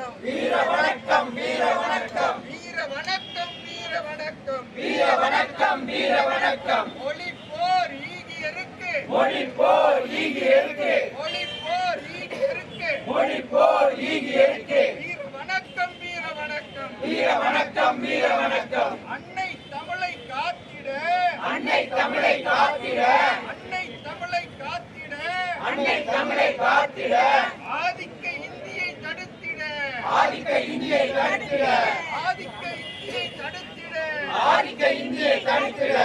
வணக்கம். வீர வணக்கம் வீர வணக்கம் வீர வணக்கம் வீர வணக்கம் வீர வணக்கம் வீர வணக்கம் ஒளி போர் ஈகியருக்கு. ஒளி போர் ஈகியருக்கு. ஒளி போர் ஈகியருக்கு. ஒளி போர் ஈகியருக்கு. வீர வணக்கம் வீர வணக்கம் வீர வணக்கம் வீர வணக்கம் அன்னை தமிழை காத்திட. அன்னை தமிழை காத்திட. அன்னை தமிழை காத்திட. அன்னை தமிழை காத்திட. ஆதிக்க இந்தியை தடுத்திட. ஆதிக்க இந்தியை தடுத்திட. ஆதிக்க இந்தியை தடுத்திட.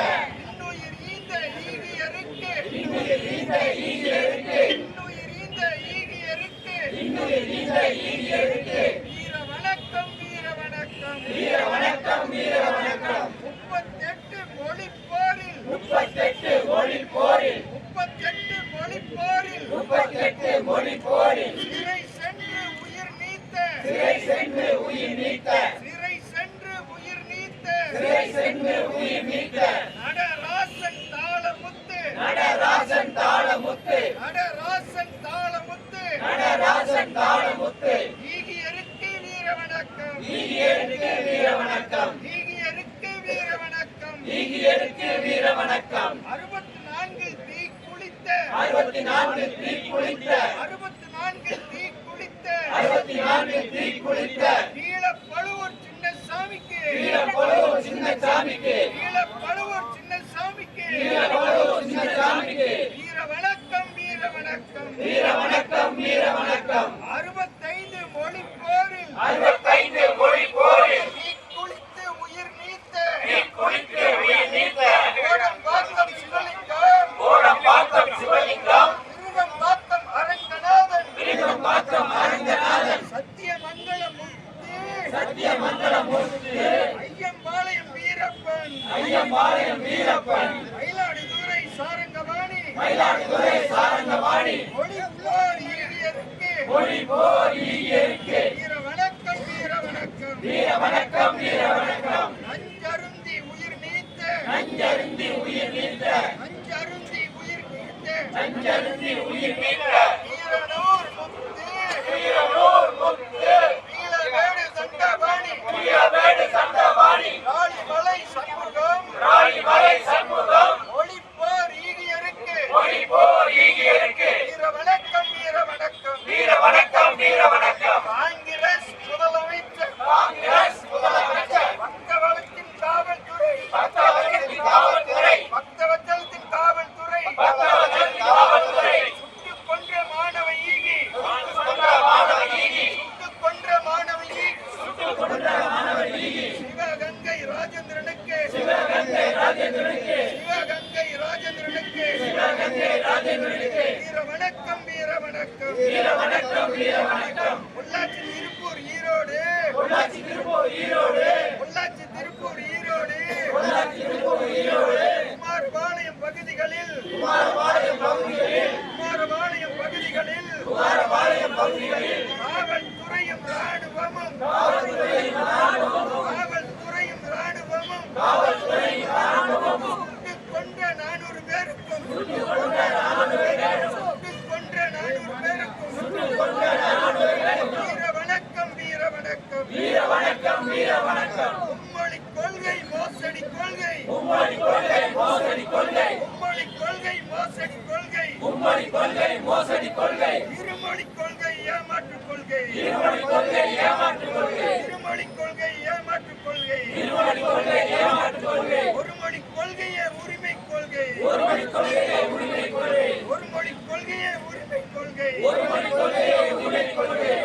இன்னுயிர் ஈந்த ஈகி எருக்கு. இன்னுயிர் ஈந்த ஈகி எருக்கு. இன்னுயிர் ஈந்த ஈகி எருக்கு. இன்னுயிர் ஈந்த ஈகி எருக்கு. வீர வணக்கம் வீர வணக்கம் வீர வணக்கம் வீர வணக்கம் முப்பத்தெட்டு மொழி போரில். முப்பத்தெட்டு மொழி போரில். முப்பத்தெட்டு மொழி போரில். முப்பத்தெட்டு மொழி போரில். தாளமுத்து ஈகியருக்கு வீர வணக்கம் ஈகியருக்கு வீர வணக்கம் வீர வணக்கம் ஈகியருக்கு வீர வணக்கம் அறுபத்தி நான்கில் தீ குளித்த. அறுபத்தி நான்கு தீ குளித்த. அறுபத்தி நான்கில் தீ குளித்த. அறுபத்தி நான்கு தீ குளித்த. பழுவூர் சின்னசாமிக்கு. ஈழ பழுவூர் சின்னசாமிக்கு வீர பொழுது சின்னசாமிக்கு வீர வணக்கம் வீர வணக்கம் வீர வணக்கம் வீர வணக்கம் அறுபத்தைந்து மொழி போரில் அறுபத்தைந்து மொழி போரில் தீ குளித்து உயிர் நீத்த. தீ குளித்து உயிர் நீத்த. சிவலிங்கம். கோடம்பாக்கம் சிவலிங்கம். அரங்கநாதன். திருவம்பாக்கம் அரங்கநாதன். சத்தியமங்கலம் முக்தி ஐயம்பாளையம் வீரப்பன். ஐயம்பாளையம் வீரப்பன். மயிலாடுதுறை சாரங்கபாணி மயிலாடுதுறை சாரங்கபாணி மொழி மொழி போர் ஈகியருக்கு வீர வணக்கம் வீர வணக்கம் வீர வணக்கம் வீர வணக்கம் நஞ்சருந்தி உயிர் நீத்த. நஞ்சருந்தி உயிர் நீத்த. நஞ்சருந்தி உயிர் நீத்த. நஞ்சருந்தி உயிர் நீத்த. ராஜேந்திரனுக்கு. சிவகங்கை ராஜேந்திரனுக்கு. சிவகங்கை ராஜேந்திரனுக்கு. வீர வணக்கம் வீர வணக்கம் வீர வணக்கம் வீர வணக்கம் மும்மொழி கொள்கை மோசடி கொள்கை. மும்மொழி கொள்கை மோசடி கொள்கை. மும்மொழி கொள்கை மோசடி கொள்கை. மும்மொழி கொள்கை மோசடி கொள்கை. இருமொழி கொள்கை ஏமாற்று கொள்கை. இருமொழி கொள்கை ஏமாற்று கொள்கை. இருமொழி கொள்கை ஏமாற்று கொள்கை. இருமொழி கொள்கை ஏமாற்று கொள்கை. ஒரு மொழி கொள்கையே உரிமை கொள்கை. ஒருமொழி கொள்கையே உரிமை கொள்கை. ஒரு மொழி கொள்கையே உரிமை கொள்கை. ஒருமொழி கொள்கையே உரிமை கொள்கை.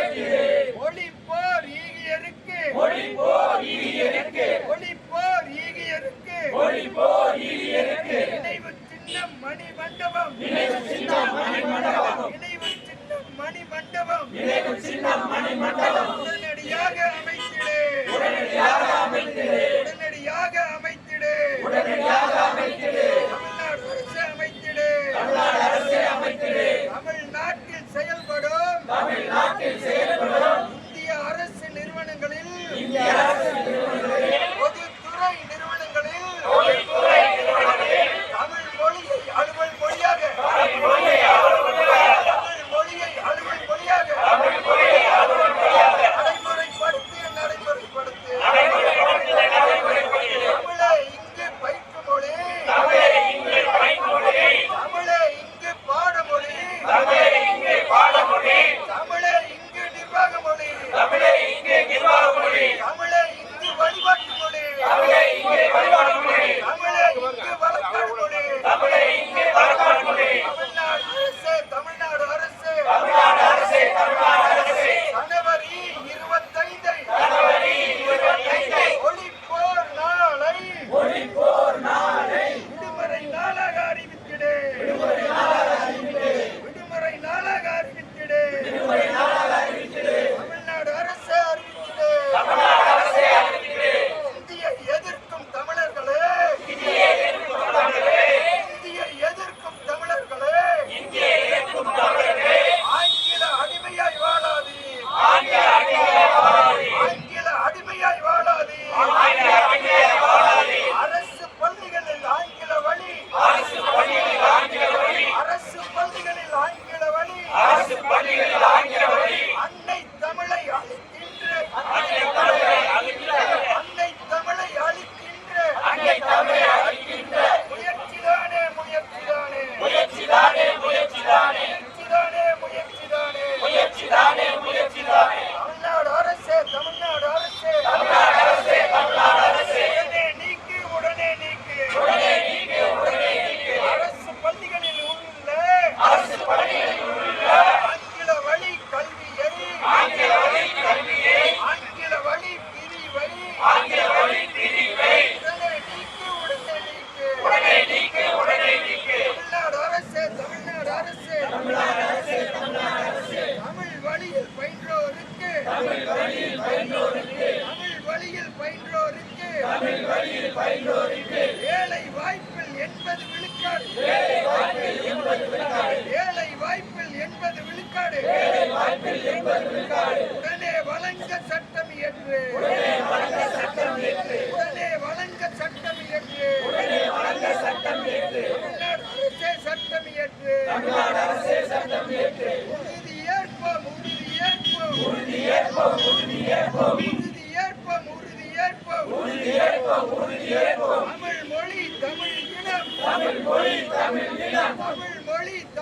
தமிழ் வேலை வாய்ப்பில் எண்பது விழுக்காடு. வேலை வாய்ப்பில் எண்பது விழுக்காடு. வேலை வாய்ப்பில் எண்பது விழுக்காடு வேலை வாய்ப்பில் எண்பது விழுக்காடு.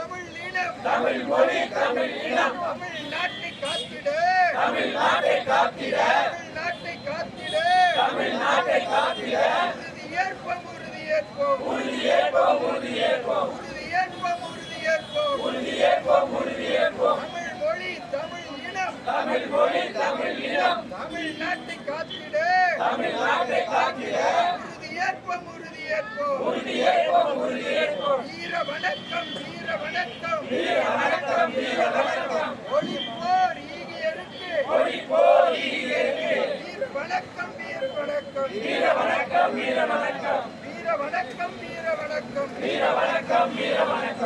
தமிழ் ஈழம் தமிழ் மொழி தமிழ் ஈழம் தமிழ் நாட்டை காத்திட. தமிழ் நாட்டை காத்திட. தமிழ் நாட்டை காத்திட. தமிழ் நாட்டை காத்திட. உறுதி ஏற்போம் உறுதி ஏற்போம். உறுதி ஏற்போம் உறுதி ஏற்போம். உறுதி ஏற்போம் உறுதி ஏற்போம். உறுதி ஏற்போம் உறுதி ஏற்போம். தமிழ் மொழி தமிழ் ஈழம் தமிழ் மொழி தமிழ் ஈழம் தமிழ் நாட்டை காத்திட. தமிழ் நாட்டை காத்திட. உறுதி ஏற்போம் உறுதி ஏற்போம். உறுதி ஏற்போம் உறுதி ஏற்போம். வணக்கம் வீர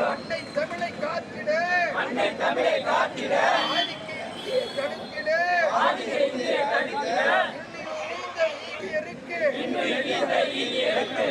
அன்னை தமிழை காத்திட அன்னை தமிழை காத்திட தடுக்கிட இன்று இணைந்த ஈடியருக்கு இன்று இணைந்த ஈடியருக்கு